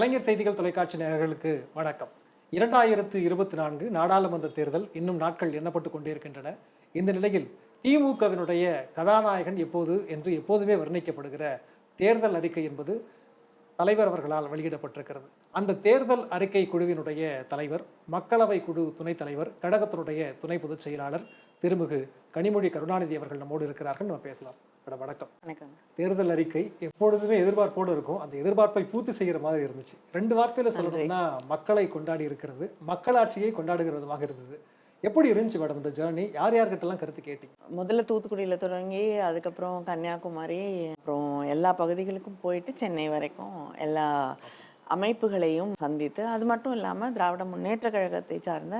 கலைஞர் செய்திகள் தொலைக்காட்சி நேயர்களுக்கு வணக்கம். இரண்டாயிரத்து இருபத்தி நான்கு நாடாளுமன்ற தேர்தல் இன்னும் நாட்கள் எண்ணப்பட்டு கொண்டிருக்கின்றன. இந்த நிலையில் திமுகவினுடைய கதாநாயகன் எப்போது என்று எப்போதுமே வர்ணிக்கப்படுகிற தேர்தல் அறிக்கை என்பது தலைவர் அவர்களால் வெளியிடப்பட்டிருக்கிறது. அந்த தேர்தல் அறிக்கை குழுவினுடைய தலைவர் மக்களவை குழு துணைத் தலைவர் கழகத்தினுடைய துணை பொதுச் செயலாளர் திருமிகு கனிமொழி கருணாநிதி அவர்கள் நம்மோடு இருக்கிறார்கள். நம்ம பேசலாம். மேடம் வணக்கம். வணக்கம். தேர்தல் அறிக்கை எப்பொழுதுமே எதிர்பார்ப்போடு இருக்கும். அந்த எதிர்பார்ப்பை பூர்த்தி செய்கிற மாதிரி இருந்துச்சு. ரெண்டு வார்த்தையில சொல்லணும்னா மக்களை கொண்டாடி இருக்கிறது மக்களாட்சியை கொண்டாடுகிறதுமாக இருந்தது. எப்படி இருந்துச்சு மேடம் இந்த ஜேர்னி யார் யார்கிட்டலாம் கருத்து கேட்டீங்க? முதல்ல தூத்துக்குடியில் தொடங்கி அதுக்கப்புறம் கன்னியாகுமரி அப்புறம் எல்லா பகுதிகளுக்கும் போயிட்டு சென்னை வரைக்கும் எல்லா அமைப்புகளையும் சந்தித்து அது மட்டும் இல்லாமல் திராவிட முன்னேற்ற கழகத்தை சார்ந்த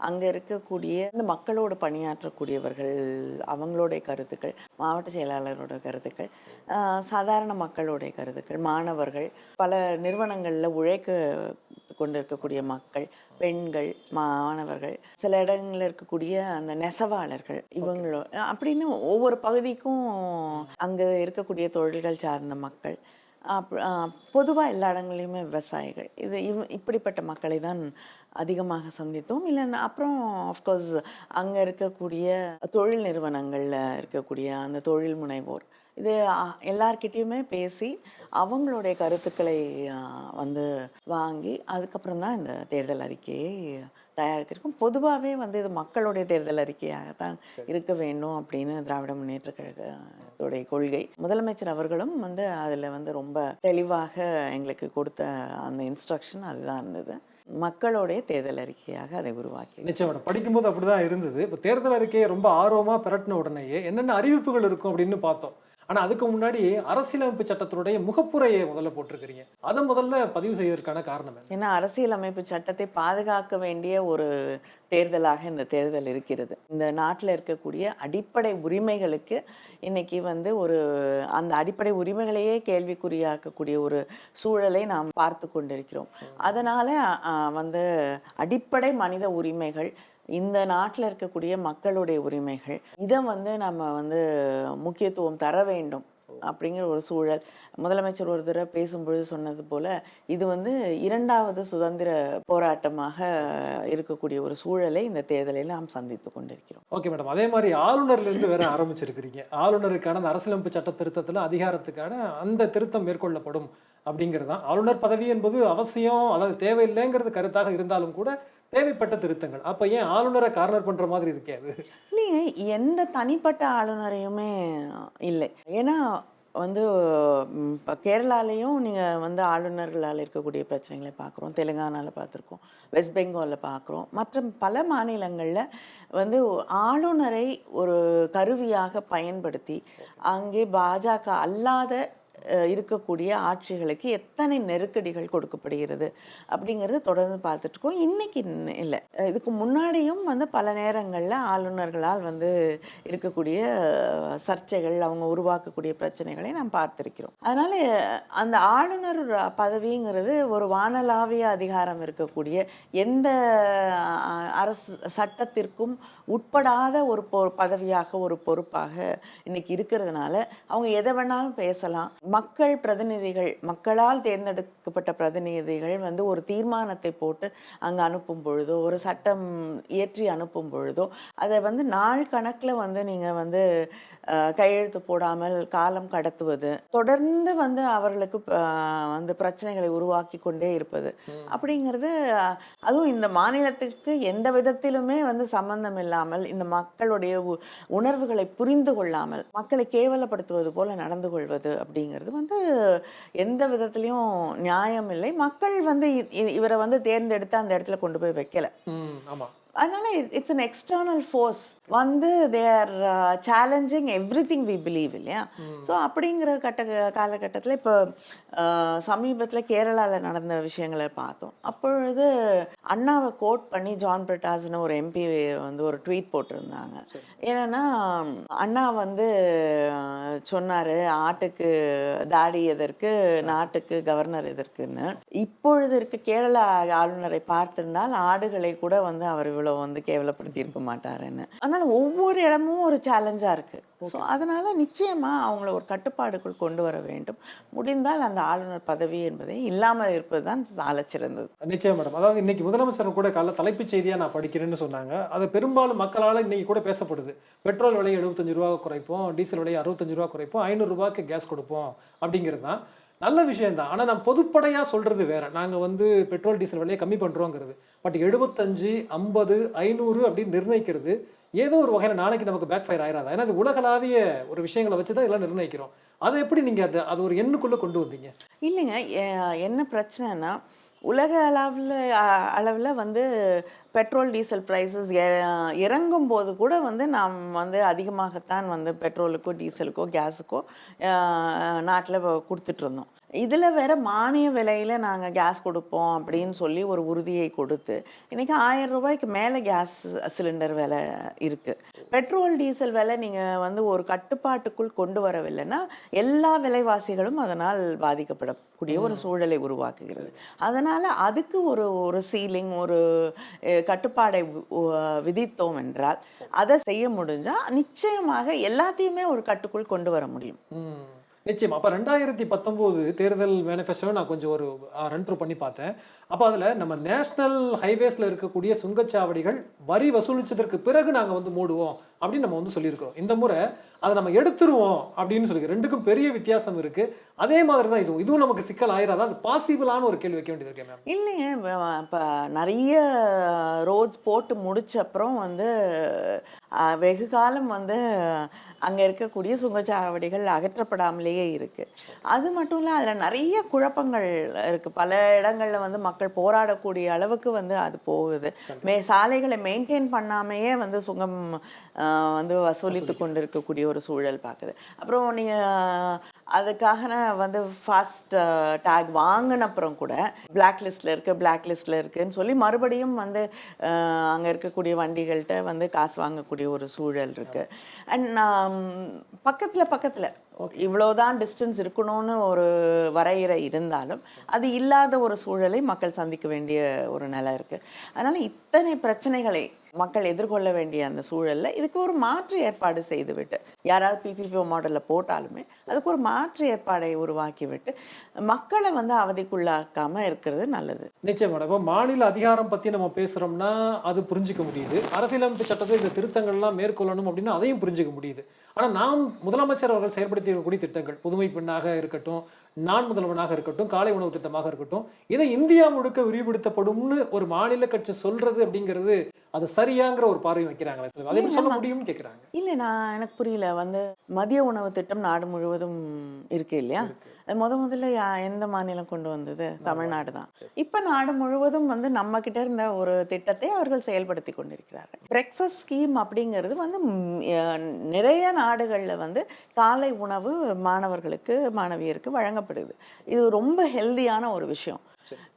அங்கே இருக்கக்கூடிய இந்த மக்களோடு பணியாற்றக்கூடியவர்கள் அவங்களுடைய கருத்துக்கள் மாவட்ட செயலாளரோட கருத்துக்கள் சாதாரண மக்களுடைய கருத்துக்கள் மாணவர்கள் பல நிறுவனங்களில் உழைக்க கொண்டிருக்கக்கூடிய மக்கள் பெண்கள் மாணவர்கள் சில இடங்களில் இருக்கக்கூடிய அந்த நெசவாளர்கள் இவங்களோ அப்படின்னு ஒவ்வொரு பகுதிக்கும் அங்கே இருக்கக்கூடிய தொழில்கள் சார்ந்த மக்கள் பொதுவாக எல்லா இடங்கள்லையுமே விவசாயிகள். இது இவ் இப்படிப்பட்ட மக்களை தான் அதிகமாக சந்தித்தோம். இல்லைன்னா அப்புறம் ஆஃப்கோர்ஸ் அங்கே இருக்கக்கூடிய தொழில் நிறுவனங்களில் இருக்கக்கூடிய அந்த தொழில் முனைவோர் இது எல்லார்கிட்டேயுமே பேசி அவங்களுடைய கருத்துக்களை வந்து வாங்கி அதுக்கப்புறம் தான் இந்த தேர்தல் அறிக்கையை தயாரித்திருக்கோம் பொதுவாகவே வந்து இது மக்களுடைய தேர்தல் அறிக்கையாகத்தான் இருக்க வேண்டும் அப்படின்னு திராவிட முன்னேற்ற கழகத்துடைய கொள்கை. முதலமைச்சர் அவர்களும் வந்து அதில் வந்து ரொம்ப தெளிவாக எங்களுக்கு கொடுத்த அந்த இன்ஸ்ட்ரக்ஷன் அதுதான் இருந்தது. மக்களுடைய தேர்தல் அறிக்கையாக அதை உருவாக்கி நிச்சயம் படிக்கும்போது அப்படிதான் இருந்தது. இப்போ தேர்தல் அறிக்கையை ரொம்ப ஆர்வமா பிரட்டின உடனேயே என்னென்ன அறிவிப்புகள் இருக்கும் அப்படின்னு பார்த்தோம். ஆனா அதுக்கு முன்னாடி அரசியலமைப்பு சட்டத்தினுடைய முகப்புரையை முதல்ல போட்டிருக்கிறீங்க. அதை முதல்ல பதிவு செய்வதற்கான காரணம் ஏன்னா அரசியலமைப்பு சட்டத்தை பாதுகாக்க வேண்டிய ஒரு தேர்தலாக இந்த தேர்தல் இருக்கிறது. இந்த நாட்டில் இருக்கக்கூடிய அடிப்படை உரிமைகளுக்கு இன்னைக்கு வந்து ஒரு அந்த அடிப்படை உரிமைகளையே கேள்விக்குறியாக்கக்கூடிய ஒரு சூழலை நாம் பார்த்து கொண்டிருக்கிறோம். அதனால வந்து அடிப்படை மனித உரிமைகள் இந்த நாட்டில் இருக்கக்கூடிய மக்களுடைய உரிமைகள் இதை வந்து நம்ம வந்து முக்கியத்துவம் தர வேண்டும் அப்படிங்கிற ஒரு சூழல். முதலமைச்சர் ஒரு தடவை பேசும்பொழுது சொன்னது போல இது வந்து இரண்டாவது சுதந்திர போராட்டமாக இருக்கக்கூடிய ஒரு சூழலை இந்த தேர்தலில் நாம் சந்தித்து கொண்டிருக்கிறோம். Okay madam. அதே மாதிரி ஆளுநர்லேருந்து வேற ஆரம்பிச்சிருக்கிறீங்க. ஆளுநருக்கான அந்த அரசியலமைப்பு சட்ட திருத்தத்தில் அதிகாரத்துக்கான அந்த திருத்தம் மேற்கொள்ளப்படும் அப்படிங்கிறது தான். ஆளுநர் பதவி என்பது அவசியம் அதாவது தேவையில்லைங்கிறது கருத்தாக இருந்தாலும் கூட தேவைப்பட்ட திருத்தங்கள். அப்ப ஏன் ஆளுநரை கார்னர் பண்ற மாதிரி இருக்கே அது? நீங்க எந்த தனிப்பட்ட ஆளுநரையுமே இல்லை. ஏன்னா வந்து இப்ப கேரளாலையும் நீங்க வந்து ஆளுநர்களால் இருக்கக்கூடிய பிரச்சனைகளை பார்க்குறோம். தெலுங்கானால பார்த்துருக்கோம். வெஸ்ட் பெங்காலில் பார்க்குறோம். மற்ற பல மாநிலங்களில் வந்து ஆளுநரை ஒரு கருவியாக பயன்படுத்தி அங்கே பாஜக அல்லாத இருக்கக்கூடிய ஆட்சிகளுக்கு எத்தனை நெருக்கடிகள் கொடுக்கப்படுகிறது அப்படிங்கிறது தொடர்ந்து பார்த்துட்ருக்கோம் இன்றைக்கி இல்லை. இதுக்கு முன்னாடியும் வந்து பல நேரங்களில் ஆளுநர்களால் வந்து இருக்கக்கூடிய சர்ச்சைகள் அவங்க உருவாக்கக்கூடிய பிரச்சனைகளை நாம் பார்த்துருக்கிறோம். அதனால் அந்த ஆளுநர் பதவிங்கிறது ஒரு வானலாவிய அதிகாரம் இருக்கக்கூடிய எந்த அரசு சட்டத்திற்கும் உட்படாத ஒரு பொ பதவியாக ஒரு பொறுப்பாக இன்னைக்கு இருக்கிறதுனால அவங்க எதை வேணாலும் பேசலாம். மக்கள் பிரதிநிதிகள் மக்களால் தேர்ந்தெடுக்கப்பட்ட பிரதிநிதிகள் வந்து ஒரு தீர்மானத்தை போட்டு அங்கே அனுப்பும் பொழுதோ ஒரு சட்டம் இயற்றி அனுப்பும் பொழுதோ அதை வந்து நாள் கணக்கில் வந்து நீங்கள் வந்து கையெழுத்து போடாமல் காலம் கடத்துவது தொடர்ந்து வந்து அவர்களுக்கு வந்து பிரச்சனைகளை உருவாக்கி கொண்டே இருப்பது. அப்படிங்கிறது அதுவும் இந்த மாநிலத்துக்கு எந்த விதத்திலுமே வந்து சம்பந்தம் இல்லாமல் இந்த மக்களுடைய உணர்வுகளை புரிந்து கொள்ளாமல் மக்களை கேவலப்படுத்துவது போல நடந்து கொள்வது அப்படிங்கிறது வந்து எந்த விதத்திலையும் நியாயம் இல்லை. மக்கள் வந்து இவரை வந்து தேர்ந்தெடுத்து அந்த இடத்துல கொண்டு போய் வைக்கல. அதனால இட்ஸ் an எக்ஸ்டர்னல் ஃபோர்ஸ் வந்து they are challenging everything we believe இல்லையா? ஸோ அப்படிங்கிற கட்ட காலகட்டத்தில் இப்போ சமீபத்தில் கேரளாவில் நடந்த விஷயங்களை பார்த்தோம். அப்பொழுது அண்ணாவை கோட் பண்ணி ஜான் பிரிட்டாஸ்னு ஒரு எம்பி வந்து ஒரு ட்வீட் போட்டிருந்தாங்க. ஏன்னா அண்ணா வந்து சொன்னாரு ஆட்டுக்கு தாடி எதற்கு நாட்டுக்கு கவர்னர் எதற்குன்னு. இப்பொழுது இருக்க கேரளா ஆளுநரை பார்த்திருந்தால் ஆடுகளை கூட வந்து அவர் இவ்வளவு வந்து கேவலப்படுத்தி இருக்க மாட்டாருன்னு. அதனால ஒவ்வொரு இடமும் ஒரு சேலஞ்சா இருக்கு. ஸோ அதனால நிச்சயமா அவங்கள ஒரு கட்டுப்பாடுக்குள் கொண்டு வர வேண்டும். முடிந்தால் அந்த ஆளுநர் பதவி என்பதை இல்லாமல் இருப்பது தான் சாலச் சிறந்தது. நிச்சயம் மேடம் அதாவது இன்னைக்கு முதலமைச்சர் கூட காலைல தலைப்புச் செய்தியா நான் படிக்கிறேன்னு சொன்னாங்க. அது பெரும்பாலும் மக்களால் இன்னைக்கு கூட பேசப்படுது. பெட்ரோல் விலை எழுபத்தஞ்சு ரூபா குறைப்போம் டீசல் விலை அறுபத்தஞ்சு ரூபா குறைப்போம் ஐநூறு ரூபாய்க்கு கேஸ் கொடுப்போம் அப்படிங்கிறது தான். நல்ல விஷயம் தான் ஆனால் நான் பொதுப்படையாக சொல்கிறது வேறு. நாங்கள் வந்து பெட்ரோல் டீசல் விலையை கம்மி பண்ணுறோங்கிறது பட் எழுபத்தஞ்சு ஐம்பது ஐநூறு அப்படின்னு நிர்ணயிக்கிறது ஏதோ ஒரு வகையில் நாளைக்கு நமக்கு பேக் ஃபயர் ஆயிராதா? ஏன்னா அது உலகளாவிய ஒரு விஷயங்களை வச்சு தான் இதெல்லாம் நிர்ணயிக்கிறோம். அதை எப்படி நீங்கள் அதை அது ஒரு எண்ணுக்குள்ளே கொண்டு வந்தீங்க? இல்லைங்க. என்ன பிரச்சனைனா உலக அளவில் அளவில் வந்து பெட்ரோல் டீசல் ப்ரைஸஸ் இறங்கும் போது கூட வந்து நாம் வந்து அதிகமாகத்தான் வந்து பெட்ரோலுக்கோ டீசலுக்கோ கேஸுக்கோ நாட்டில் கொடுத்துட்ருந்தோம் இதில் வேற மானிய விலையில் நாங்கள் கேஸ் கொடுப்போம் அப்படின்னு சொல்லி ஒரு உறுதியை கொடுத்து இன்றைக்கி ஆயிரம் ரூபாய்க்கு மேலே கேஸ் சிலிண்டர் விலை இருக்குது பெட்ரோல் டீசல் விலை நீங்கள் வந்து ஒரு கட்டுப்பாட்டுக்குள் கொண்டு வரவில்லைன்னா எல்லா விலைவாசிகளும் அதனால் பாதிக்கப்படக்கூடிய ஒரு சூழலை உருவாக்குகிறது. அதனால் அதுக்கு ஒரு ஒரு சீலிங் ஒரு கட்டுப்பாடை விதித்தோம் என்றால் அதை செய்ய முடிஞ்சால் நிச்சயமாக எல்லாத்தையுமே ஒரு கட்டுக்குள் கொண்டு வர முடியும். நிச்சயம். அப்போ ரெண்டாயிரத்தி பத்தொம்போது தேர்தல் மேனிஃபெஸ்டோ நான் கொஞ்சம் ஒரு ரன் த்ரூ பண்ணி பார்த்தேன். அப்போ அதில் நம்ம நேஷனல் ஹைவேஸில் இருக்கக்கூடிய சுங்கச்சாவடிகள் வரி வசூலித்ததற்கு பிறகு நாங்கள் வந்து மூடுவோம். அப்படின்னு நம்ம வந்து சொல்லியிருக்கிறோம். இந்த முறை அதை நம்ம எடுத்துருவோம் அப்படின்னு சொல்லி ரெண்டுக்கும் பெரிய வித்தியாசம் இருக்கு. அதே மாதிரி தான் இதுவும். இதுவும் நமக்கு சிக்கல் ஆயிராதா? அது பாசிபிளான ஒரு கேள்வி வைக்க வேண்டியது இருக்கேன் மேம் இல்லைங்க. இப்போ நிறைய ரோட்ஸ் போட்டு முடிச்ச அப்புறம் வந்து வெகு காலம் வந்து அங்கே இருக்கக்கூடிய சுங்கச்சாவடிகள் அகற்றப்படாமலேயே இருக்குது அது மட்டும் இல்லை அதில் நிறைய குழப்பங்கள் இருக்குது பல இடங்களில் வந்து மக்கள் போராடக்கூடிய அளவுக்கு வந்து அது போகுது. மே சாலைகளை மெயின்டைன் பண்ணாமையே வந்து சுங்கம் வந்து வசூலித்து கொண்டு இருக்கக்கூடிய ஒரு சூழல் பார்க்குது. அப்புறம் நீங்கள் அதுக்காக வந்து ஃபாஸ்ட் டேக் வாங்கின அப்புறம் கூட பிளாக் லிஸ்ட்டில் இருக்கு பிளாக் லிஸ்ட்டில் இருக்குன்னு சொல்லி மறுபடியும் வந்து அங்கே இருக்கக்கூடிய வண்டிகள்கிட்ட வந்து காசு வாங்கக்கூடிய ஒரு சூழல் இருக்கு. அண்ட் பக்கத்தில் பக்கத்தில் இவ்வளோதான் டிஸ்டன்ஸ் இருக்கணும்னு ஒரு வரையறை இருந்தாலும் அது இல்லாத ஒரு சூழலை மக்கள் சந்திக்க வேண்டிய ஒரு நிலை இருக்குது அதனால் இத்தனை பிரச்சனைகளை மக்கள் எதிர்கொள்ள வேண்டிய அந்த சூழலில் இதுக்கு ஒரு மாற்று ஏற்பாடு செய்துவிட்டு யாராவது பிபிபிஓ மாடலில் போட்டாலுமே அதுக்கு ஒரு மாற்று ஏற்பாடை உருவாக்கிவிட்டு மக்களை வந்து அவதிக்குள்ளாக்காமல் இருக்கிறது நல்லது. நிச்சயம் மேடம். இப்போ மாநில அதிகாரம் பற்றி நம்ம பேசுகிறோம்னா அது புரிஞ்சுக்க முடியுது. அரசியலமைப்பு சட்டத்தில் இந்த திருத்தங்கள்லாம் மேற்கொள்ளணும் அப்படின்னா அதையும் புரிஞ்சிக்க முடியுது. ஆனால் நாம் முதலமைச்சர் அவர்கள் செயல்படுத்திய இருக்கக்கூடிய திட்டங்கள் புதுமை பெண்ணாக இருக்கட்டும் நான் முதல்வனாக இருக்கட்டும் காலை உணவு திட்டமாக இருக்கட்டும் இதை இந்தியா முழுக்க விரிவுபடுத்தப்படும்னு ஒரு மாநில கட்சி சொல்றது அப்படிங்கிறது அது சரியாங்கிற ஒரு பார்வை வைக்கிறாங்களே சில. அதை சொல்ல முடியும்னு கேக்குறாங்க. இல்லை நான் எனக்கு புரியல. வந்து மதிய உணவு திட்டம் நாடு முழுவதும் இருக்கு இல்லையா? அது முத முதல்ல எந்த மாநிலம் கொண்டு வந்தது? தமிழ்நாடு தான். இப்போ நாடு முழுவதும் வந்து நம்ம கிட்ட இருந்த ஒரு திட்டத்தை அவர்கள் செயல்படுத்தி கொண்டிருக்கிறார்கள். பிரேக்ஃபாஸ்ட் ஸ்கீம் அப்படிங்கிறது வந்து நிறைய நாடுகளில் வந்து காலை உணவு மாணவர்களுக்கு மாணவியருக்கு வழங்கப்படுது. இது ரொம்ப ஹெல்தியான ஒரு விஷயம்.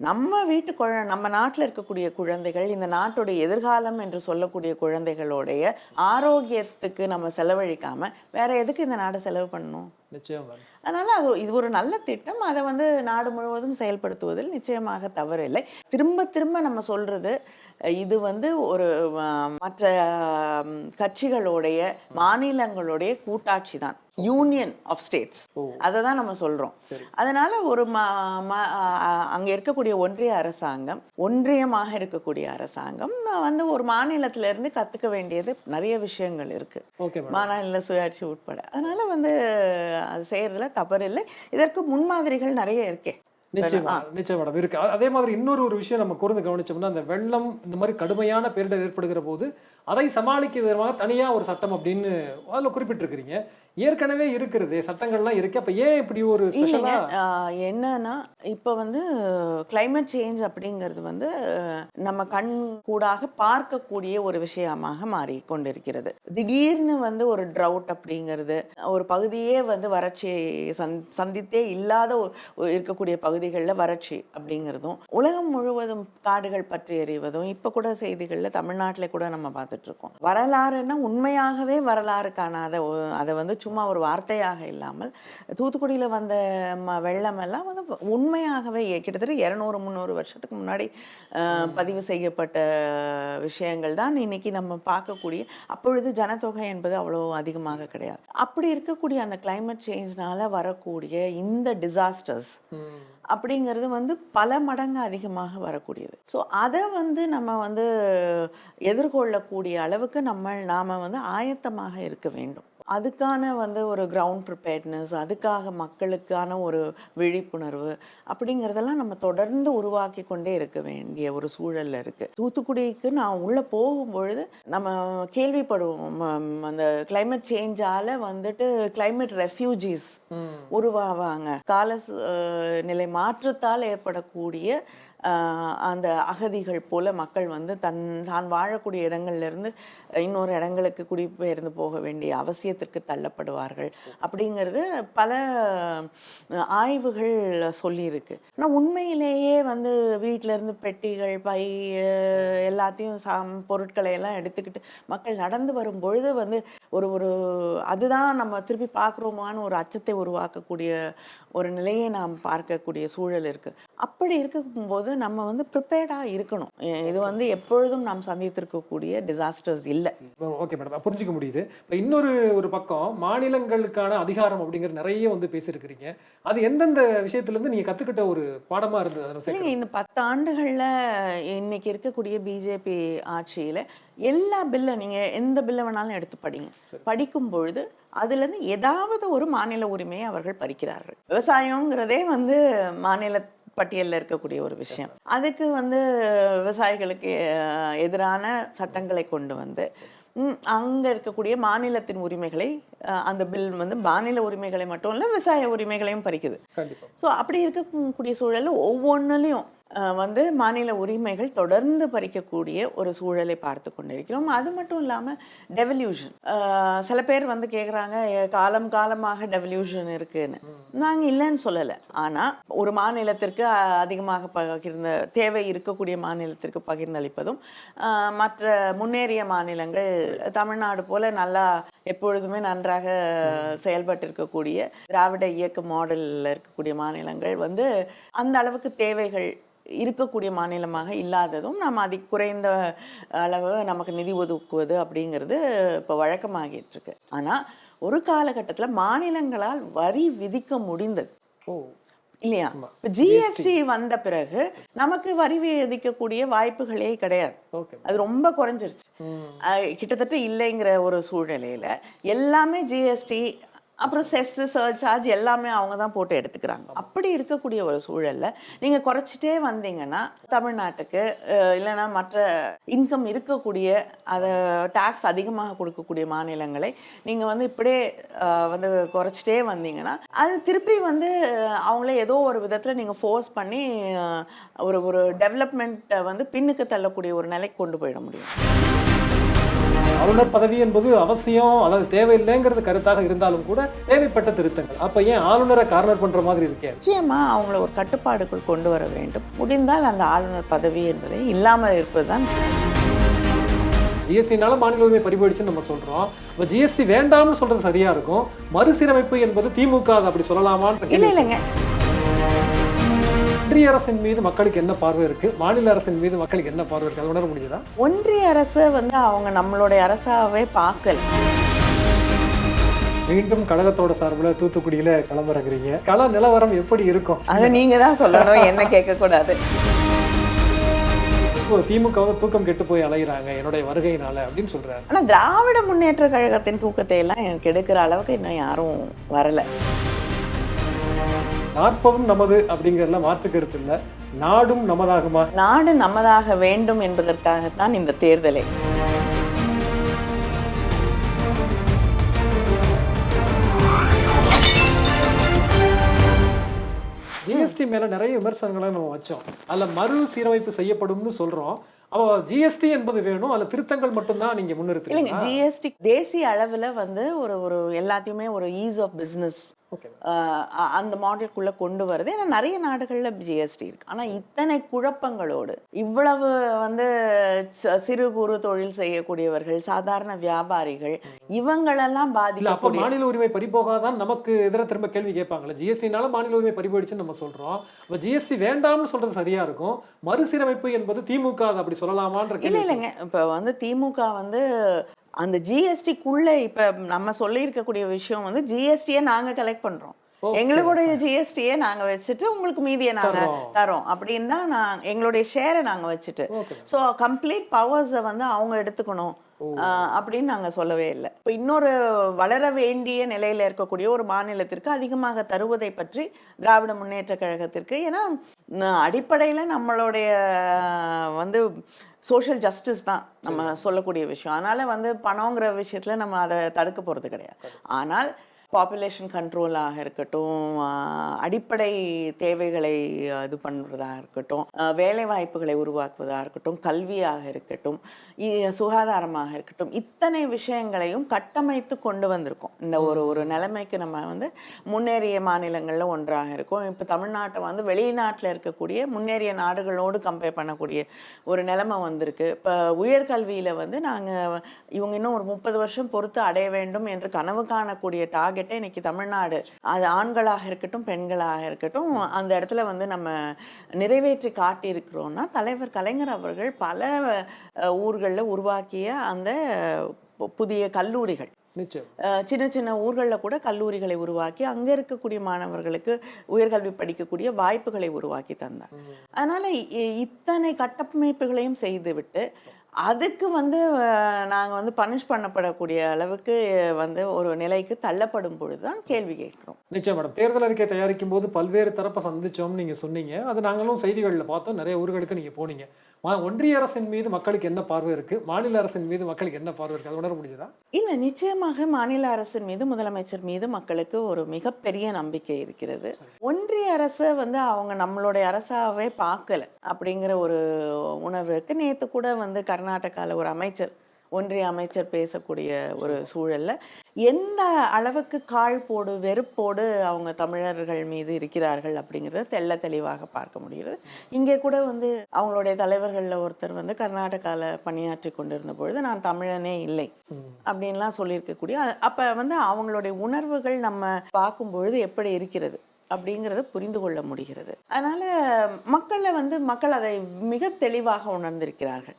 நம்ம வீட்டு குழ நம்ம நாட்டில் இருக்கக்கூடிய குழந்தைகள் இந்த நாட்டுடைய எதிர்காலம் என்று சொல்லக்கூடிய குழந்தைகளுடைய ஆரோக்கியத்துக்கு நம்ம செலவழிக்காம வேற எதுக்கு இந்த நாடு செலவு பண்ணணும்? அதனால அது இது ஒரு நல்ல திட்டம். அதை வந்து நாடு முழுவதும் செயல்படுத்துவதில் நிச்சயமாக தவறில்லை. திரும்ப திரும்ப நம்ம சொல்றது இது வந்து ஒரு மற்ற கட்சிகளுடைய மாநிலங்களுடைய கூட்டாட்சி தான். யூனியன் ஆஃப் ஸ்டேட்ஸ் அதை தான் நம்ம சொல்றோம். சரி. அதனால ஒரு அங்க இருக்கக்கூடிய ஒன்றிய அரசாங்கம் ஒன்றியமாக இருக்கக்கூடிய அரசாங்கம் வந்து ஒரு மாநிலத்துல இருந்து கத்துக்க வேண்டியது நிறைய விஷயங்கள் இருக்கு. ஓகே மேடம் மாநில சுயாட்சி உட்பட. அதனால வந்து அது செய்யறதுல தவறில்லை இதற்கு முன்மாதிரிகள் நிறைய இருக்கே. நிச்சயமா நிச்சயம் மேடம் இருக்கு. அதே மாதிரி இன்னொரு ஒரு விஷயம் நம்ம கூர்ந்து கவனிச்சோம்னா அந்த வெள்ளம் இந்த மாதிரி கடுமையான பேரிடர் ஏற்படுகிற போது அதை சமாளிக்க விதமாக தனியாக ஒரு சட்டம் அப்படின்னு அதில் குறிப்பிட்டிருக்கிறீங்க. ஏற்கனவே இருக்கிறது சட்டங்கள்லாம் இருக்கு. அப்போ ஏன் இப்படி ஒரு என்னன்னா இப்போ வந்து கிளைமேட் சேஞ்ச் அப்படிங்கிறது வந்து நம்ம கண் கூடாக பார்க்கக்கூடிய ஒரு விஷயமாக மாறி கொண்டிருக்கிறது திடீர்னு வந்து ஒரு ட்ரவுட் அப்படிங்கிறது ஒரு பகுதியே வந்து வறட்சி சந் சந்தித்தே இல்லாத இருக்கக்கூடிய பகுதிகளில் வறட்சி அப்படிங்கிறதும் உலகம் முழுவதும் காடுகள் பற்றி எறிவதும் இப்போ கூட செய்திகளில் தமிழ்நாட்டில் கூட நம்ம பார்த்தோம். பார்த்துட்டு இருக்கோம் வரலாறுன்னா உண்மையாகவே வரலாறு காணாத அதை வந்து சும்மா ஒரு வார்த்தையாக இல்லாமல் தூத்துக்குடியில் வந்த ம வெள்ளமெல்லாம் வந்து உண்மையாகவே கிட்டத்தட்ட இரநூறு முந்நூறு வருஷத்துக்கு முன்னாடி பதிவு செய்யப்பட்ட விஷயங்கள் தான் இன்னைக்கு நம்ம பார்க்கக்கூடிய. அப்பொழுது ஜனத்தொகை என்பது அவ்வளோ அதிகமாக கிடையாது. அப்படி இருக்கக்கூடிய அந்த climate சேஞ்ச்னால வரக்கூடிய இந்த டிசாஸ்டர்ஸ் அப்படிங்கிறது வந்து பல மடங்கு அதிகமாக வரக்கூடியது. ஸோ அதை வந்து நம்ம வந்து எதிர்கொள்ளக்கூடிய அளவுக்கு நம்ம நாம் வந்து ஆயத்தமாக இருக்க வேண்டும். அதுக்கான வந்து ஒரு கிரவுண்ட் ப்ரிப்பேர்ட்னஸ் அதுக்காக மக்களுக்கான ஒரு விழிப்புணர்வு அப்படிங்கிறதெல்லாம் நம்ம தொடர்ந்து உருவாக்கி கொண்டே இருக்க வேண்டிய ஒரு சூழல்ல இருக்கு. தூத்துக்குடிக்கு நான் உள்ள போகும்பொழுது நம்ம கேள்விப்படுவோம். அந்த climate சேஞ்சால வந்துட்டு climate ரெஃப்யூஜிஸ் உருவாவாங்க. கால நிலை மாற்றத்தால் ஏற்படக்கூடிய அந்த அகதிகள் போல மக்கள் வந்து தன் தான் வாழக்கூடிய இடங்கள்லேருந்து இன்னொரு இடங்களுக்கு குடிபெயர்ந்து போக வேண்டிய அவசியத்திற்கு தள்ளப்படுவார்கள். அப்படிங்கிறது பல ஆய்வுகள் சொல்லியிருக்கு. ஆனால் உண்மையிலேயே வந்து வீட்டிலேருந்து பெட்டிகள் பை எல்லாத்தையும் சாம் பொருட்களை எல்லாம் எடுத்துக்கிட்டு மக்கள் நடந்து வரும் பொழுது வந்து ஒரு ஒரு அதுதான் நம்ம திருப்பி பார்க்குறோமான்னு ஒரு அச்சத்தை உருவாக்கக்கூடிய ஒரு நிலையை நாம் பார்க்கக்கூடிய சூழல் இருக்குது அப்படி இருக்கும்போது நம்ம வந்து ப்ரிப்பேர்டாக இருக்கணும். இது வந்து எப்பொழுதும் நாம் சந்தித்திருக்கக்கூடிய டிசாஸ்டர்ஸ் இல்லை. ஓகே மேடம் புரிஞ்சுக்க முடியுது. இப்போ இன்னொரு ஒரு பக்கம் மாநிலங்களுக்கான அதிகாரம் அப்படிங்கிற நிறைய வந்து பேசியிருக்கிறீங்க. அது எந்தெந்த விஷயத்துல இருந்து நீங்க கத்துக்கிட்ட ஒரு பாடமா இருந்தது. இந்த பத்து ஆண்டுகளில் இன்னைக்கு இருக்கக்கூடிய பிஜேபி ஆட்சியில் எல்லா பில்லை நீங்கள் எந்த பில்லை வேணாலும் எடுத்து படிங்க. படிக்கும் பொழுது அதுலேருந்து ஏதாவது ஒரு மாநில உரிமையை அவர்கள் பறிக்கிறார்கள். விவசாயங்கிறதே வந்து மாநில பட்டியலில் இருக்கக்கூடிய ஒரு விஷயம். அதுக்கு வந்து விவசாயிகளுக்கு எதிரான சட்டங்களை கொண்டு வந்து அங்க இருக்கக்கூடிய மாநிலத்தின் உரிமைகளை அந்த பில் வந்து மாநில உரிமைகளை மட்டும் இல்லை விவசாய உரிமைகளையும் பறிக்குது. ஸோ அப்படி இருக்கக்கூடிய சூழல்ல ஒவ்வொன்றுலையும் வந்து மாநில உரிமைகள் தொடர்ந்து பறிக்கக்கூடிய ஒரு சூழலை பார்த்து கொண்டிருக்கிறோம். அது மட்டும் இல்லாமல் டெவல்யூஷன் சில பேர் வந்து கேட்குறாங்க காலம் காலமாக டெவல்யூஷன் இருக்குன்னு. நாங்கள் இல்லைன்னு சொல்லலை. ஆனால் ஒரு மாநிலத்திற்கு அதிகமாக பகிர்ந்த தேவை இருக்கக்கூடிய மாநிலத்திற்கு பகிர்ந்தளிப்பதும் மற்ற முன்னேறிய மாநிலங்கள் தமிழ்நாடு போல நல்லா எப்பொழுதுமே நன்றாக செயல்பட்டு இருக்கக்கூடிய திராவிட இயக்க மாடலில் இருக்கக்கூடிய மாநிலங்கள் வந்து அந்த அளவுக்கு தேவைகள் இருக்கக்கூடிய மாநிலமாக இல்லாததும் நாம் அதி குறைந்த அளவு நமக்கு நிதி ஒதுக்குவது அப்படிங்கிறது இப்போ வழக்கமாகிட்டு இருக்கு ஆனால் ஒரு காலகட்டத்தில் மாநிலங்களால் வரி விதிக்க முடிந்தது. ஓ. இல்லையா. இப்போ ஜிஎஸ்டி வந்த பிறகு நமக்கு வரி விதிக்கக்கூடிய வாய்ப்புகளே கிடையாது. அது ரொம்ப குறைஞ்சிருச்சு. கிட்டத்தட்ட இல்லைங்கிற ஒரு சூழ்நிலையில எல்லாமே ஜிஎஸ்டி அப்புறம் செஸ் சர்சார்ஜ் எல்லாமே அவங்க தான் போட்டு எடுத்துக்கிறாங்க. அப்படி இருக்கக்கூடிய ஒரு சூழல்ல நீங்க குறைச்சிட்டே வந்தீங்கன்னா தமிழ்நாட்டுக்கு இல்லைன்னா மற்ற இன்கம் இருக்கக்கூடிய அதை டாக்ஸ் அதிகமாக கொடுக்கக்கூடிய மாநிலங்களை நீங்க வந்து இப்படியே வந்து குறைச்சிட்டே வந்தீங்கன்னா அது திருப்பி வந்து அவங்களே ஏதோ ஒரு விதத்துல நீங்க ஃபோர்ஸ் பண்ணி ஒரு ஒரு டெவலப்மெண்ட்டை வந்து பின்னுக்கு தள்ளக்கூடிய ஒரு நிலைக்கு கொண்டு போயிட முடியும். ஆளுநர் பதவி என்பது அவசியம் அல்லது தேவையில்லைங்கிறது கருத்தாக இருந்தாலும் கூட தேவைப்பட்ட திருத்தங்கள். அப்ப ஏன் ஆளுநரை கார்னர் பண்ற மாதிரி இருக்கே? நிச்சயமா அவங்கள ஒரு கட்டுப்பாடுக்குள் கொண்டு வர வேண்டும். முடிந்தால் அந்த ஆளுநர் பதவி என்பதை இல்லாமல் இருப்பதுதான். ஜிஎஸ்டினால மாநில உரிமை பறிபோயிடுச்சுன்னு நம்ம சொல்றோம். அப்ப ஜிஎஸ்டி வேண்டாம்னு சொல்றது சரியா இருக்கும். மறுசீரமைப்பு என்பது திமுக அப்படி சொல்லலாமான்னு இல்லை இல்லைங்க. ஒன்றிய அரசின் மீது மக்களுக்கு என்ன பார்வை இருக்கு? மாநில அரசின் மீது மக்களுக்கு என்ன பார்வை இருக்கு? அதை உணர முடியுதா? ஒன்றிய அரசை வந்து அவங்க நம்மளுடைய அரசாவே பார்க்கல. மீண்டும் கழகத்தோட சார்பில் தூத்துக்குடியில களமிறங்குறீங்க. கள நிலவரம் எப்படி இருக்கும்? அதை நீங்க தான் சொல்லணும். என்ன கேட்கக்கூடாது. இப்போ திமுக தூக்கம் கெட்டு போய் அலைகிறாங்க என்னுடைய வருகையினால அப்படின்னு சொல்றாரு. ஆனா திராவிட முன்னேற்ற கழகத்தின் தூக்கத்தை எல்லாம் எனக்கு எடுக்கிற அளவுக்கு இன்னும் யாரும் வரல. நாற்பதும் நமது அப்படிங்கறதுல மாற்று கருத்து இல்ல. நாடும் நமதாகுமா? நாடு நமதாக வேண்டும் என்பதற்காகத்தான் இந்த தேர்தலை. ஜிஎஸ்டி மேல நிறைய விமர்சனங்களை நம்ம வச்சோம். அதுல மறு சீரமைப்பு செய்யப்படும்னு சொல்றோம். அப்போ ஜிஎஸ்டி என்பது வேணும். அதுல திருத்தங்கள் மட்டும்தான் நீங்க இல்லைங்க முன்னிறுத்துறீங்க ஜிஎஸ்டி தேசிய அளவில் வந்து ஒரு ஒரு எல்லாத்தையுமே ஒரு ஈஸ் ஆஃப் பிஸ்னஸ் அந்த மாடலுக்குள்ள கொண்டு வருது ஏன்னா நிறைய நாடுகளில் ஜிஎஸ்டி இருக்கு. ஆனா இத்தனை குழப்பங்களோடு இவ்வளவு வந்து சிறு குறு தொழில் செய்யக்கூடியவர்கள் சாதாரண வியாபாரிகள் இவங்களெல்லாம் பாதிக்கக்கூடிய மாநில உரிமை பறிபோகாதான் நமக்கு எதிராக திரும்ப கேள்வி கேட்பாங்கல்ல. ஜிஎஸ்டினால மாநில உரிமை பறிபோயிடுச்சுன்னு நம்ம சொல்றோம். அப்ப ஜிஎஸ்டி வேண்டாம்னு சொல்றது சரியா இருக்கும். மறுசீரமைப்பு என்பது திமுக அப்படி சொல்லலாமான்ற இல்ல இல்லைங்க. இப்ப வந்து திமுக வந்து அந்த ஜிஎஸ்டிக்குள்ள இப்ப நம்ம சொல்லி இருக்கக்கூடிய விஷயம் வந்து ஜிஎஸ்டியை நாங்க கலெக்ட் பண்றோம். எங்களுடைய ஜிஎஸ்டியை நாங்க வச்சுட்டு உங்களுக்கு மீதியை நாங்க. தரோம். அப்படின்னு நான் எங்களுடைய ஷேரை நாங்க வச்சுட்டு. ஸோ கம்ப்ளீட் பவர்ஸை வந்து அவங்க எடுத்துக்கணும். அப்படின்னு நாங்க சொல்லவே இல்லை. இப்போ இன்னொரு வளர வேண்டிய நிலையில இருக்கக்கூடிய ஒரு மாநிலத்திற்கு அதிகமாக தருவதை பற்றி திராவிட முன்னேற்ற கழகத்திற்கு. ஏன்னா அடிப்படையில நம்மளுடைய வந்து சோஷியல் ஜஸ்டிஸ் தான் நம்ம சொல்லக்கூடிய விஷயம். அதனால வந்து பணங்கிற விஷயத்துல நம்ம அதை தடுக்க போறது கிடையாது. ஆனால் பாப்புலேஷன் கண்ட்ரோலாக இருக்கட்டும் அடிப்படை தேவைகளை இது பண்ணுறதாக இருக்கட்டும் வேலை வாய்ப்புகளை உருவாக்குவதாக இருக்கட்டும் கல்வியாக இருக்கட்டும் சுகாதாரமாக இருக்கட்டும் இத்தனை விஷயங்களையும் கட்டமைத்து கொண்டு வந்திருக்கோம். இந்த ஒரு ஒரு நிலைமைக்கு நம்ம வந்து முன்னேறிய மாநிலங்களில் ஒன்றாக இருக்கும். இப்போ தமிழ்நாட்டை வந்து வெளிநாட்டில் இருக்கக்கூடிய முன்னேறிய நாடுகளோடு கம்பேர் பண்ணக்கூடிய ஒரு நிலைமை வந்திருக்கு. இப்போ உயர்கல்வியில் வந்து நாங்கள் இவங்க இன்னும் ஒரு முப்பது வருஷம் பொறுத்து அடைய வேண்டும் என்று கனவு காணக்கூடிய டார்கெட்டை இன்னைக்கு தமிழ்நாடு அது ஆண்களாக இருக்கட்டும் பெண்களாக இருக்கட்டும் அந்த இடத்துல வந்து நம்ம நிறைவேற்றி காட்டியிருக்கிறோம்னா தலைவர் கலைஞர் அவர்கள் பல ஊர்களில் உருவாக்கிய அந்த புதிய கல்லூரிகள். சின்ன சின்ன ஊர்களில் கூட கல்லூரிகளை உருவாக்கி அங்கே இருக்கக்கூடிய மாணவர்களுக்கு உயர்கல்வி படிக்கக்கூடிய வாய்ப்புகளை உருவாக்கி தந்தார். அதனால இத்தனை கட்டமைப்புகளையும் செய்துவிட்டு அதுக்கு வந்து நாங்கள் வந்து பனிஷ் பண்ணப்படக்கூடிய அளவுக்கு வந்து ஒரு நிலைக்கு தள்ளப்படும் பொழுது தான் கேள்வி கேட்குறோம். நிச்சயம் மேடம். தேர்தல் அறிக்கை தயாரிக்கும் போது பல்வேறு தரப்பை சந்திச்சோம்னு நீங்கள் சொன்னீங்க. அது நாங்களும் செய்திகளில் பார்த்தோம். நிறைய ஊர்களுக்கு நீங்கள் போனீங்க. ஒன்றிய அரசின் மீது மக்களுக்கு என்ன பார்வை இருக்கு? மாநில அரசின் மீது மக்களுக்கு என்ன பார்வை இருக்கு? அது உணர முடிஞ்சதா? இல்லை நிச்சயமாக மாநில அரசின் மீது முதலமைச்சர் மீது மக்களுக்கு ஒரு மிகப்பெரிய நம்பிக்கை இருக்கிறது. ஒன்றிய அரசை வந்து அவங்க நம்மளுடைய அரசாவே பார்க்கல அப்படிங்கிற ஒரு உணர்வு இருக்கு. நேற்று கூட வந்து கர்நாடகாவில் ஒரு அமைச்சர் ஒன்றிய அமைச்சர் பேசக்கூடிய ஒரு சூழல்ல எந்த அளவுக்கு காழ்ப்போடு வெறுப்போடு அவங்க தமிழர்கள் மீது இருக்கிறார்கள் அப்படிங்கிறத தெள்ள தெளிவாக பார்க்க முடிகிறது இங்கே கூட வந்து அவங்களுடைய தலைவர்களில் ஒருத்தர் வந்து கர்நாடகாவில் பணியாற்றி கொண்டிருந்த பொழுது நான் தமிழனே இல்லை அப்படின்லாம் சொல்லியிருக்கக்கூடிய அப்போ அப்ப வந்து அவங்களுடைய உணர்வுகள் நம்ம பார்க்கும் பொழுது எப்படி இருக்கிறது அப்படிங்கிறத புரிந்து கொள்ள முடிகிறது. அதனால மக்களை வந்து மக்கள் அதை மிக தெளிவாக உணர்ந்திருக்கிறார்கள்.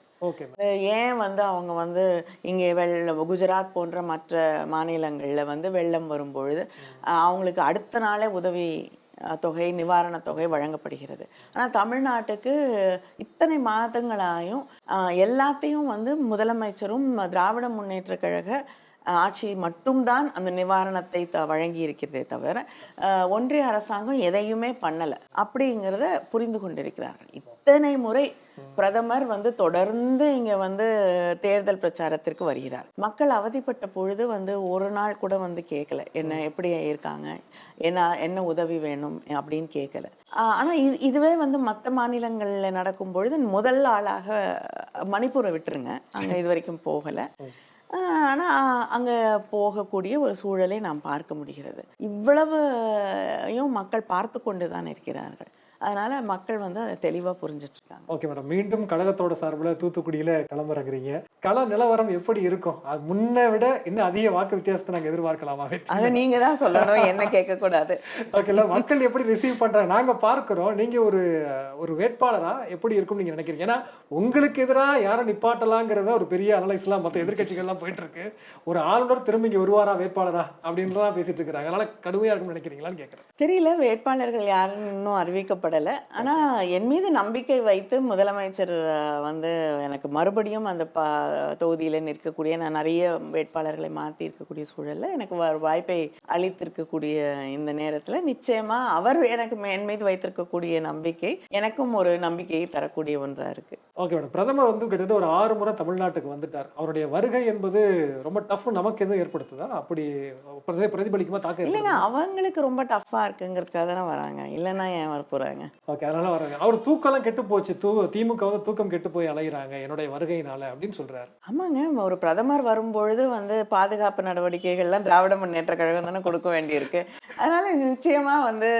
ஏன் வந்து அவங்க வந்து இங்கே வெள்ள குஜராத் போன்ற மற்ற மாநிலங்களில் வந்து வெள்ளம் வரும்பொழுது அவங்களுக்கு அடுத்த நாளே உதவி தொகை நிவாரணத் தொகை வழங்கப்படுகிறது. ஆனால் தமிழ்நாட்டுக்கு இத்தனை மாதங்களாயும் எல்லாத்தையும் வந்து முதலமைச்சரும் திராவிட முன்னேற்ற கழக ஆட்சி மட்டும்தான் அந்த நிவாரணத்தை த வழங்கி இருக்கிறதே தவிர ஒன்றிய அரசாங்கம் எதையுமே பண்ணலை. அப்படிங்கிறத புரிந்து கொண்டிருக்கிறார்கள். இத்தனை முறை பிரதமர் வந்து தொடர்ந்து இங்க வந்து தேர்தல் பிரச்சாரத்திற்கு வருகிறார். மக்கள் அவதிப்பட்ட பொழுது வந்து ஒரு நாள் கூட வந்து கேட்கல என்ன எப்படி இருக்காங்க என்ன என்ன உதவி வேணும் அப்படின்னு கேட்கல ஆனா இது இதுவே வந்து மற்ற மாநிலங்கள்ல நடக்கும் பொழுது முதல் ஆளாக மணிப்பூரை விட்டுருங்க. அங்க இது வரைக்கும் போகல. ஆனா அங்க போகக்கூடிய ஒரு சூழலை நாம் பார்க்க முடிகிறது. இவ்வளவையும் மக்கள் பார்த்து கொண்டு தான் இருக்கிறார்கள். அதனால மக்கள் வந்து அதை தெளிவா புரிஞ்சிட்டு இருக்காங்க ஓகே மேடம். மீண்டும் கழகத்தோட சார்பில் தூத்துக்குடியில களமிறங்குறீங்க கள நிலவரம் எப்படி இருக்கும்? அது முன்னை விட இன்னும் அதிக வாக்கு வித்தியாசத்தை நாங்க எதிர்பார்க்கலாமா? அதை நீங்க தான் சொல்லணும். என்ன கேட்க கூடாது ஓகேல மக்கள் எப்படி ரிசீவ் பண்றாங்க? நாங்க பார்க்கிறோம். நீங்க ஒரு ஒரு வேட்பாளரா எப்படி இருக்கும் நீங்க நினைக்கிறீங்க? ஏன்னா உங்களுக்கு எதிராக யாரை நிப்பாட்டலாங்கிறத ஒரு பெரிய அனலைஸ்லாம் மற்ற எதிர்க்கட்சிகள்லாம் போயிட்டு இருக்கு ஒரு ஆளுநர் திரும்ப இங்க வருவாரா வேட்பாளரா அப்படின்லாம் பேசிட்டு இருக்காங்க அதனால கடுமையா இருக்கும்னு நினைக்கிறீங்களான்னு கேட்கறேன் தெரியல. வேட்பாளர்கள் யாருன்னு இன்னும் அறிவிக்கப்படலை ஆனா என் மீது நம்பிக்கை வைத்து முதலமைச்சர் வந்து எனக்கு மறுபடியும் அந்த ப தொகுதியில நிற்கக்கூடிய நான் நிறைய வேட்பாளர்களை மாற்றி இருக்கக்கூடிய சூழல்ல எனக்கு வாய்ப்பை அளித்திருக்கக்கூடிய இந்த நேரத்துல நிச்சயமா அவர் எனக்கு என் மீது வைத்திருக்கக்கூடிய நம்பிக்கை எனக்கும் ஒரு நம்பிக்கையை தரக்கூடிய ஒன்றா இருக்கு. Okay madam. பிரதமர் வந்து கிட்டத்தட்ட ஒரு ஆறு முறை தமிழ்நாட்டுக்கு வந்துட்டார். அவருடைய வருகை என்பது ரொம்ப டஃப் நமக்கு எதுவும் ஏற்படுத்துதா? அப்படி பிரதி- பிரதிபலிக்குமா தாக்கம் இல்லைங்க? அவங்களுக்கு ரொம்ப டஃப்பா இருக்குங்கிறதுக்காக தானே வராங்க. இல்லைன்னா ஏன் வர போறாங்க ஓகே அதனால வராங்க. அவர் தூக்கம்லாம் கெட்டு போச்சு. தூ திமுக வந்து தூக்கம் கெட்டு போய் அலைகிறாங்க என்னுடைய வருகையினால அப்படின்னு சொல்றாரு. ஆமாங்க. ஒரு பிரதமர் வரும்பொழுது வந்து பாதுகாப்பு நடவடிக்கைகள்லாம் திராவிட முன்னேற்ற கழகம் தானே கொடுக்க வேண்டியிருக்கு. அதனால நிச்சயமா வந்து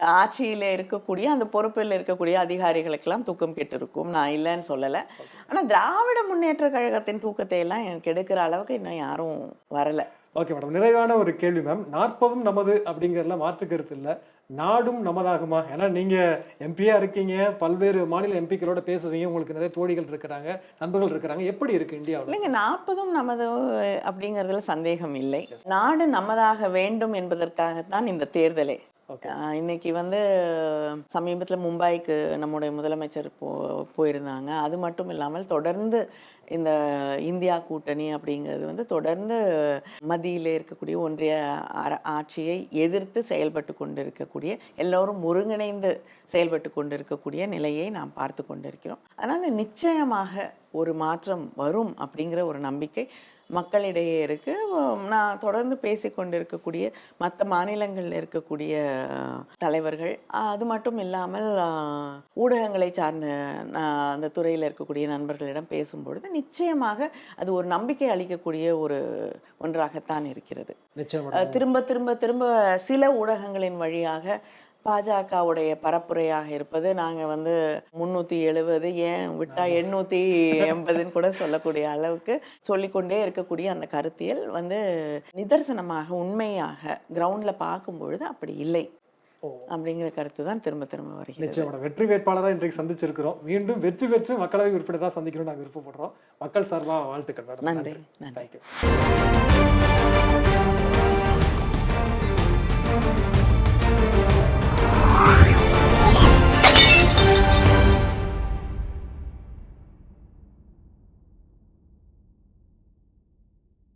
ஆட்சியில இருக்கக்கூடிய அந்த பொறுப்பில் இருக்கக்கூடிய அதிகாரிகளுக்கெல்லாம் தூக்கம் கெட்டிருக்கும். நான் இல்லைன்னு சொல்லலை. ஆனா திராவிட முன்னேற்ற கழகத்தின் தூக்கத்தை எல்லாம் எனக்கு எடுக்கிற அளவுக்கு இன்னும் யாரும் வரல. ஓகே மேடம் நிறைவான ஒரு கேள்வி மேம் நாற்பதும் நமது அப்படிங்கறதுல மாற்று கருத்து இல்ல. நாடும் நமதாகுமா? ஏன்னா நீங்க எம்பியா இருக்கீங்க பல்வேறு மாநில எம்பிக்களோட பேசுவீங்க உங்களுக்கு நிறைய தோழிகள் இருக்கிறாங்க நண்பர்கள் இருக்கிறாங்க. எப்படி இருக்கு இந்தியாவில்? இல்லைங்க நாற்பதும் நமது அப்படிங்கிறதுல சந்தேகம் இல்லை. நாடு நமதாக வேண்டும் என்பதற்காகத்தான் இந்த தேர்தலே. இன்னைக்கு வந்து சமீபத்தில் மும்பைக்கு நம்முடைய முதலமைச்சர் போ போயிருந்தாங்க. அது மட்டும் இல்லாமல் தொடர்ந்து இந்த இந்தியா கூட்டணி அப்படிங்கிறது வந்து தொடர்ந்து மத்தியில் இருக்கக்கூடிய ஒன்றிய ஆட்சியை எதிர்த்து செயல்பட்டு கொண்டு இருக்கக்கூடிய எல்லோரும் ஒருங்கிணைந்து செயல்பட்டு கொண்டு இருக்கக்கூடிய நிலையை நாம் பார்த்து கொண்டிருக்கிறோம். அதனால் நிச்சயமாக ஒரு மாற்றம் வரும் அப்படிங்கிற ஒரு நம்பிக்கை மக்களிடையே இருக்கு. உம், நான் தொடர்ந்து பேசிக்கொண்டிருக்கக்கூடிய மற்ற மாநிலங்களில் இருக்கக்கூடிய தலைவர்கள் அது மட்டும் இல்லாமல் ஊடகங்களை சார்ந்த அந்த துறையில் இருக்கக்கூடிய நண்பர்களிடம் பேசும்பொழுது நிச்சயமாக அது ஒரு நம்பிக்கை அளிக்கக்கூடிய ஒரு ஒன்றாகத்தான் இருக்கிறது. திரும்ப திரும்ப திரும்ப சில ஊடகங்களின் வழியாக பாஜகவுடைய பரப்புரையாக இருப்பது நாங்க வந்து முன்னூத்தி எழுபது ஏன் விட்டா எண்ணூத்தி எண்பதுன்னு கூட சொல்லக்கூடிய அளவுக்கு சொல்லிக்கொண்டே இருக்கக்கூடிய அந்த கருத்தியல் வந்து நிதர்சனமாக உண்மையாக கிரவுண்ட்ல பார்க்கும் பொழுது அப்படி இல்லை. அப்படிங்கிற கருத்து தான் திரும்ப திரும்ப வருகிறது. நிச்சயம். மேடம் வெற்றி வேட்பாளராக இன்றைக்கு சந்திச்சிருக்கிறோம். மீண்டும் வெற்றி பெற்று மக்களவை உறுப்பினராக சந்திக்கணும்னு நாங்கள் விருப்பப்படுறோம். மக்கள் சார்பாக வாழ்த்துக்கள் நன்றி. நன்றி.